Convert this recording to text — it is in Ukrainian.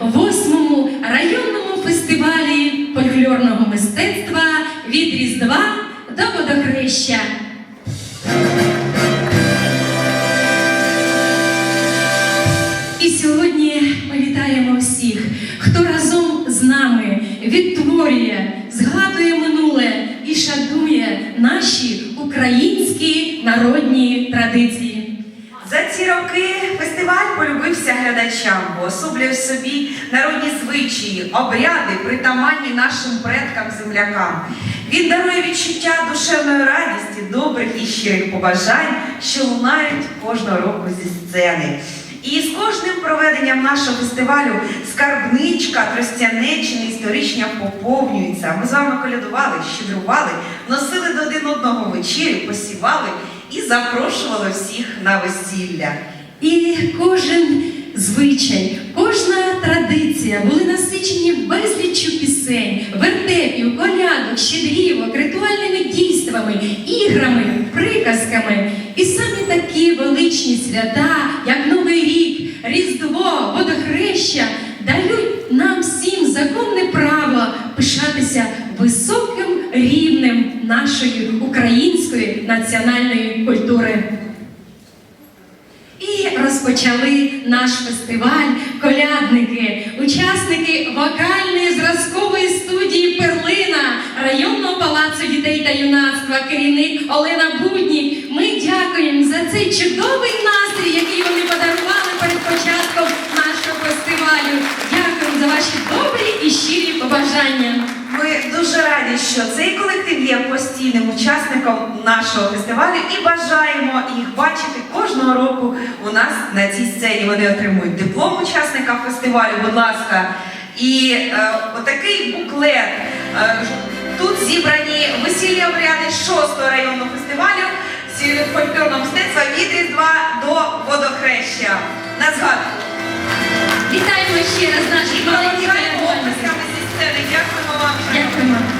восьмому районному фестивалі фольклорного мистецтва від Різдва до Водохреща. І сьогодні ми вітаємо всіх, хто разом з нами відтворює, згадує минуле і шанує наші українські народні традиції. За ці роки фестиваль полюбився глядачам, бо особлює в собі народні звичаї, обряди, притаманні нашим предкам-землякам. Він дарує відчуття душевної радісті, добрих і щирих побажань, що лунають кожного року зі сцени. І з кожним проведенням нашого фестивалю скарбничка Тростянеччини історична поповнюється. Ми з вами колядували, щедрували, носили до один одного вечерю, посівали і запрошували всіх на весілля. І кожен звичай, кожна традиція були насичені безліччю пісень, вертепів, колядок, щедрівок, ритуальними дійствами, іграми, приказками. І самі такі величні свята, як Новий рік, Різдво, Водохреща, дають нам всім законне право пишатися високим рівнем нашої української національної культури. І розпочали наш фестиваль колядники, учасники вокальної зразкової студії Перлина районного палацу дітей та юнацтва, керівник Олена Буднік. Ми дякуємо за цей чудовий настрій, який вони подарували перед початком нашого фестивалю. Дякуємо за ваші добрі і щирі побажання. Ми дуже раді, що цей колектив є постійним учасником нашого фестивалю і бажаємо їх бачити кожного року у нас на цій сцені. Вони отримують диплом учасника фестивалю, будь ласка. І е, отакий буклет. Е, тут зібрані весільні обряди 6-го районного фестивалю фольклорного мистецтва від Різдва до водохреща. На згадку. Вітаємо ще раз зі сцени. Дякуємо вам. Дякуємо.